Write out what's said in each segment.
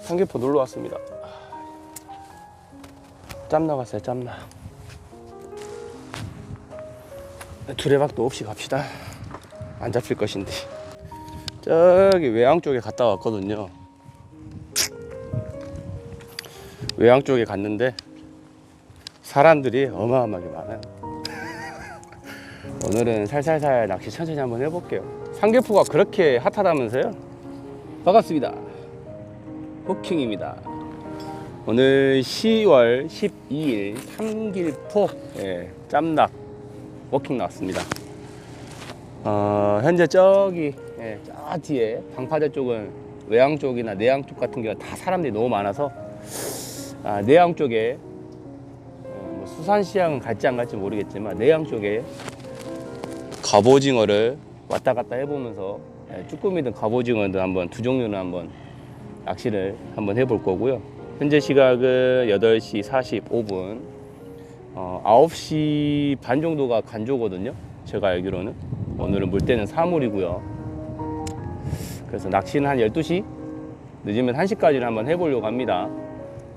삼계포 놀러 왔습니다. 짬 나갔어요, 짬나. 두레박도 없이 갑시다. 안 잡힐 것인데. 저기 외항 쪽에 갔다 왔거든요. 외항 쪽에 갔는데 사람들이 어마어마하게 많아요. 오늘은 살살살 낚시 천천히 한번 해볼게요. 삼계포가 그렇게 핫하다면서요? 반갑습니다. 호킹입니다. 오늘 10월 12일 삼길포 예, 짬낙 워킹 나왔습니다. 어, 현재 저기 예, 저 뒤에 방파제 쪽은 외항 쪽이나 내항 쪽 같은 경우 다 사람들이 너무 많아서 아, 내항 쪽에 어, 뭐 수산시장은 갈지 안 갈지 모르겠지만 내항 쪽에 갑오징어를 왔다 갔다 해보면서 예, 쭈꾸미든 갑오징어든 한번 두 종류는 한번 낚시를 한번 해볼 거고요. 현재 시각은 8시 45분, 어, 9시 반 정도가 간조거든요. 제가 알기로는. 오늘은 물때는 사물이고요. 그래서 낚시는 한 12시? 늦으면 1시까지는 한번 해보려고 합니다.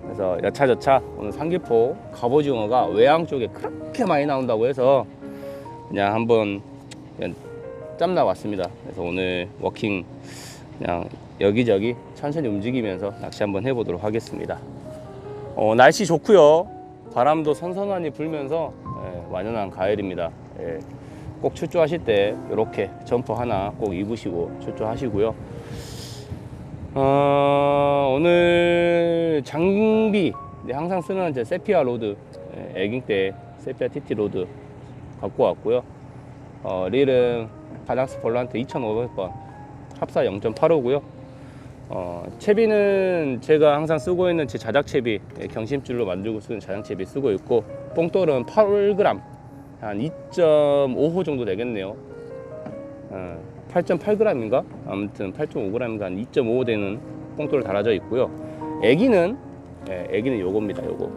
그래서 여차저차 오늘 삼계포 갑오징어가 외항 쪽에 그렇게 많이 나온다고 해서 그냥 한번 그냥 짬 나 왔습니다. 그래서 오늘 워킹 그냥 여기저기 천천히 움직이면서 낚시 한번 해보도록 하겠습니다. 어, 날씨 좋고요. 바람도 선선하니 불면서 예, 완연한 가을입니다. 예, 꼭 출조하실 때 이렇게 점퍼 하나 꼭 입으시고 출조하시고요. 어, 오늘 장비 네, 항상 쓰는 제 세피아 로드 예, 애깅 때 세피아 TT 로드 갖고 왔고요. 어, 릴은 바닥스 볼란트 2,500번 합사 0.85고요. 어, 채비는 제가 항상 쓰고 있는 제 자작 채비 예, 경심줄로 만들고 쓰는 자작 채비 쓰고 있고 뽕돌은 8g 한 2.5호 정도 되겠네요. 어, 8.8g인가? 아무튼 8.5g인가 한 2.5호 되는 뽕돌 달아져 있고요. 애기는 예, 애기는 요겁니다. 요거.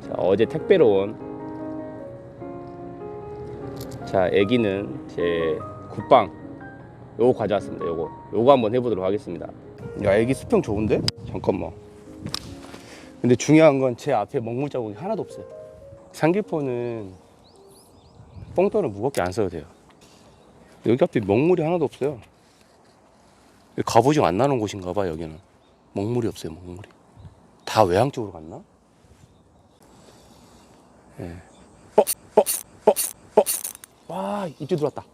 자, 어제 택배로 온 자, 애기는 제 굿빵 요거 가져왔습니다. 요거. 요거 한번 해보도록 하겠습니다. 야, 애기 수평 좋은데? 잠깐만. 근데 중요한 건 제 앞에 먹물 자국이 하나도 없어요. 삼계포는 뽕돌은 무겁게 안 써도 돼요. 여기 앞에 먹물이 하나도 없어요. 여기 갑오징어 안 나는 곳인가 봐, 여기는. 먹물이 없어요, 먹물이. 다 외항 쪽으로 갔나? 예. 어, 어, 어, 어. 와, 입질 들어왔다.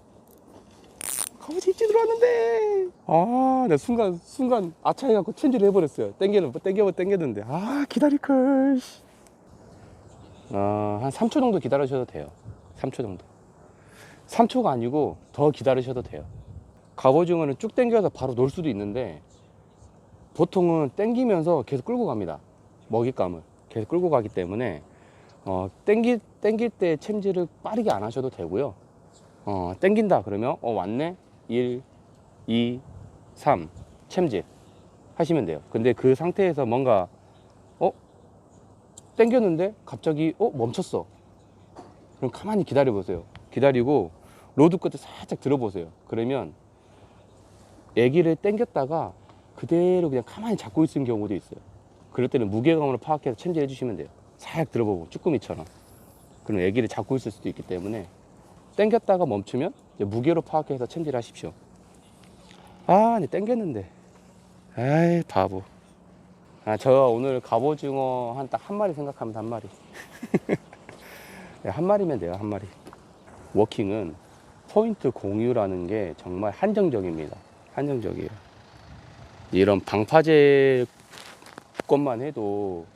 갑오징어 입질 들어왔는데. 아, 나 순간, 순간 아차해갖고 첸지를 해버렸어요. 땡기는, 땡겨, 땡겼는데. 아, 기다릴걸. 씨. 아, 한 3초 정도 기다리셔도 돼요. 3초 정도. 3초가 아니고 더 기다리셔도 돼요. 갑오징어는 쭉 당겨서 바로 놀 수도 있는데 보통은 당기면서 계속 끌고 갑니다. 먹잇감을 계속 끌고 가기 때문에 어, 땡기, 땡길 때 챔질을 빠르게 안 하셔도 되고요. 어, 땡긴다 그러면 어 왔네 1, 2, 3 챔질 하시면 돼요. 근데 그 상태에서 뭔가 어 땡겼는데 갑자기 어 멈췄어. 그럼 가만히 기다려 보세요. 기다리고 로드 끝에 살짝 들어보세요. 그러면 애기를 당겼다가 그대로 그냥 가만히 잡고 있는 경우도 있어요. 그럴 때는 무게감으로 파악해서 챔질 해 주시면 돼요. 살짝 들어보고 쭈꾸미처럼. 그럼 애기를 잡고 있을 수도 있기 때문에 당겼다가 멈추면 무게로 파악해서 챔질 하십시오. 아, 네 당겼는데. 아이 바보. 아, 저 오늘 갑오징어 한 딱 한 마리 생각합니다. 한 마리. 네, 한 마리면 돼요. 한 마리. 워킹은 포인트 공유라는 게 정말 한정적입니다. 한정적이에요. 이런 방파제 것만 해도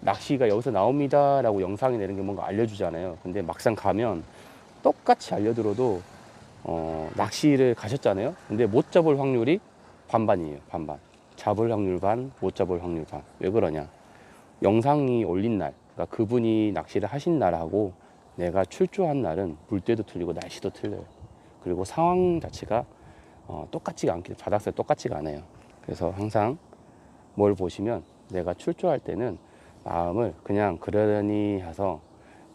낚시가 여기서 나옵니다라고 영상이 내는 게 뭔가 알려주잖아요. 근데 막상 가면 똑같이 알려들어도 어, 낚시를 가셨잖아요. 근데 못 잡을 확률이 반반이에요. 반반. 잡을 확률 반, 못 잡을 확률 반. 왜 그러냐? 영상이 올린 날, 그러니까 그분이 낚시를 하신 날하고 내가 출조한 날은 물때도 틀리고 날씨도 틀려요. 그리고 상황 자체가 어, 똑같지가 않기 바닥살 똑같지가 않아요. 그래서 항상 뭘 보시면 내가 출조할 때는 마음을 그냥 그러려니 해서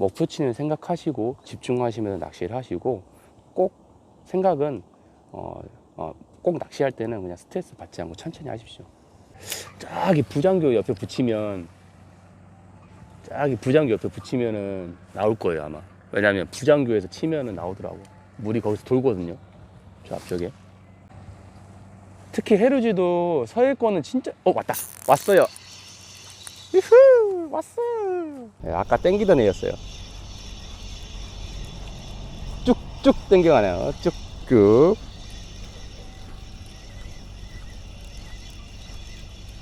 목표치는 생각하시고 집중하시면서 낚시를 하시고 꼭 생각은 어, 어, 꼭 낚시할 때는 그냥 스트레스 받지 않고 천천히 하십시오. 저기 부장교 옆에 붙이면 저기 부장교 옆에 붙이면은 나올 거예요 아마. 왜냐면 부장교에서 치면은 나오더라고. 물이 거기서 돌거든요 저 앞쪽에. 특히 헤르지도 서해권은 진짜 어 왔다. 왔어요. 유후! 왔어 네, 아까 땡기던 애였어요 쭉쭉 땡겨가네요. 쭉쭉.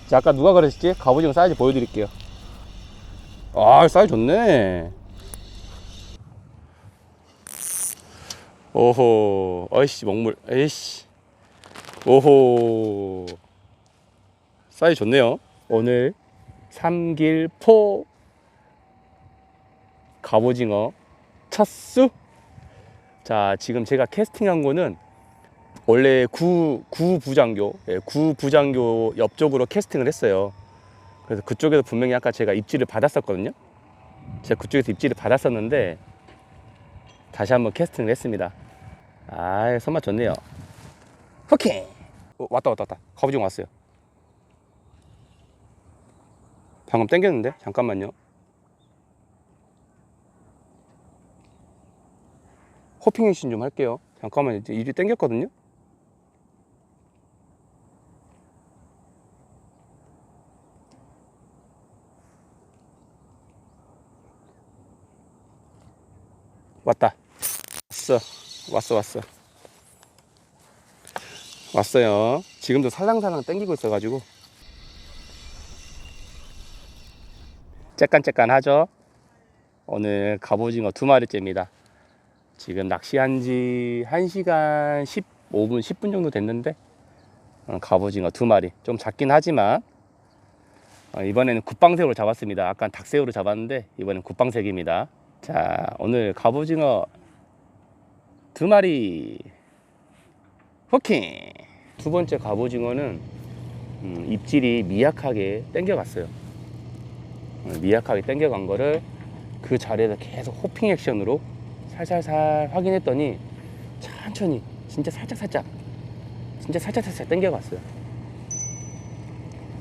자 아까 누가 그랬지? 갑오징어 사이즈 보여드릴게요. 아 사이즈 좋네. 오호 어이씨 먹물 에이씨. 오호. 사이즈 좋네요. 오늘 삼길포 갑오징어 첫수 자 지금 제가 캐스팅한 거는 원래 구, 구 부장교 예, 구 부장교 옆쪽으로 캐스팅을 했어요. 그래서 그쪽에서 분명히 아까 제가 입질을 받았었거든요. 제가 그쪽에서 입질을 받았었는데 다시 한번 캐스팅을 했습니다. 아 손맛 좋네요. 호킹 어, 왔다 왔다 왔다. 갑오징어 왔어요. 방금 땡겼는데? 잠깐만요 호핑 행신 좀 할게요. 잠깐만 이제 일이 땡겼거든요? 왔다. 왔어. 왔어 왔어. 왔어요. 지금도 살랑살랑 땡기고 있어 가지고. 째깐째깐 하죠? 오늘 갑오징어 두 마리째입니다 지금 낚시한 지 1시간 15분 10분 정도 됐는데 어, 갑오징어 두 마리. 좀 작긴 하지만 어, 이번에는 굿방새우를 잡았습니다. 아까 닭새우를 잡았는데 이번엔 굿방색입니다. 자 오늘 갑오징어 두 마리. 호킹! 두 번째 갑오징어는 음, 입질이 미약하게 땡겨갔어요. 어, 미약하게 땡겨간 거를 그 자리에서 계속 호핑 액션으로 살살살 확인했더니 천천히 진짜 살짝살짝 진짜 살짝살짝 땡겨갔어요.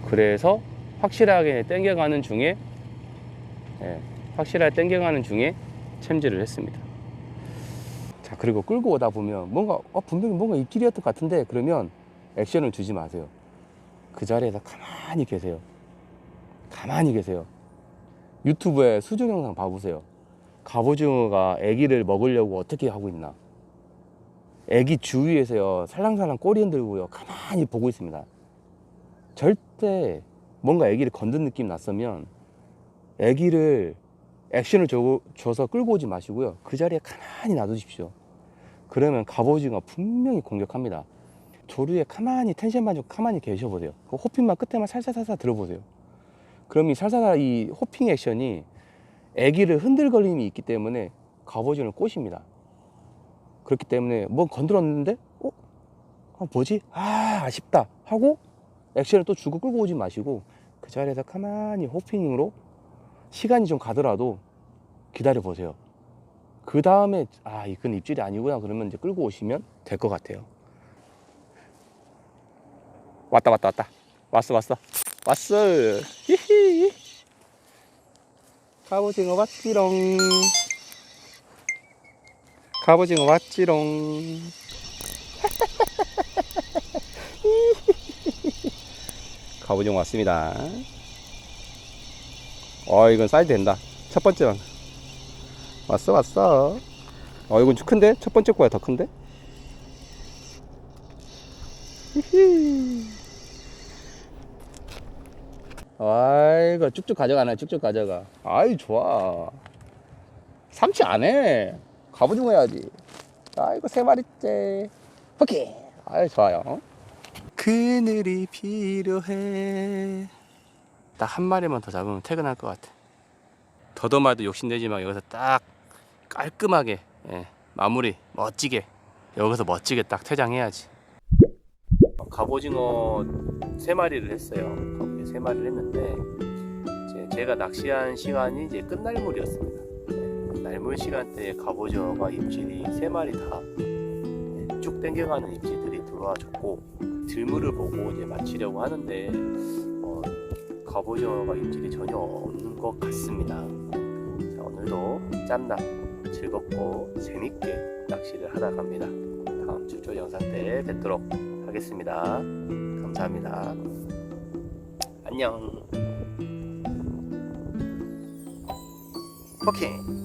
그래서 확실하게 땡겨가는 중에 예, 확실하게 땡겨가는 중에 챔질을 했습니다. 자 그리고 끌고 오다 보면 뭔가 어, 분명히 뭔가 입질이었던 것 같은데 그러면 액션을 주지 마세요. 그 자리에서 가만히 계세요. 가만히 계세요. 유튜브에 수중 영상 봐보세요 갑오징어가 애기를 먹으려고 어떻게 하고 있나. 애기 주위에서요 살랑살랑 꼬리 흔들고요 가만히 보고 있습니다. 절대 뭔가 애기를 건든 느낌 났으면 애기를 액션을 줘, 줘서 끌고 오지 마시고요 그 자리에 가만히 놔두십시오. 그러면 갑오징어 분명히 공격합니다. 조류에 가만히 텐션만 좀 가만히 계셔보세요. 그 호핑만 끝에만 살살살살 들어보세요. 그럼 이 살살살 이 호핑 액션이 애기를 흔들거림이 있기 때문에 갑오징어를 꼬십니다. 그렇기 때문에 뭐 건드렸는데 어? 아, 뭐지? 아 아쉽다. 하고 액션을 또 주고 끌고 오지 마시고 그 자리에서 가만히 호핑으로 시간이 좀 가더라도 기다려 보세요. 그 다음에 아 이건 입질이 아니구나 그러면 이제 끌고 오시면 될 것 같아요. 왔다 왔다 왔다. 왔어 왔어. 왔어. 히히 갑오징어 왔지롱. 갑오징어 왔지롱. 갑오징어 왔습니다. 어 이건 사이즈 된다. 첫 번째 방 왔어 왔어. 어 이건 좀 큰데? 첫 번째 거야 더 큰데? 히히. 아이고 쭉쭉 가져가네 쭉쭉 가져가. 아이 좋아. 삼치 안해. 갑오징어 해야지. 아이고 세 마리째. 오케이. 아이 좋아요. 그늘이 필요해. 딱 한 마리만 더 잡으면 퇴근할 것 같아. 더더마도 욕심내지 만 여기서 딱 깔끔하게 예, 마무리 멋지게. 여기서 멋지게 딱 퇴장해야지. 갑오징어 세 마리를 했어요. 세 마리를 했는데 이제 제가 낚시한 시간이 이제 끝날물이었습니다. 네, 날물 시간대에 갑오징어가 입질이 세 마리 다쭉 땡겨가는 입질들이 들어와줬고 들물을 보고 이제 마치려고 하는데 어, 갑오징어가 입질이 전혀 없는 것 같습니다. 자, 오늘도 짬낚 즐겁고 재밌게 낚시를 하다 갑니다. 다음 출조 영상 때 뵙도록 하겠습니다. 감사합니다. 안녕. 오케이.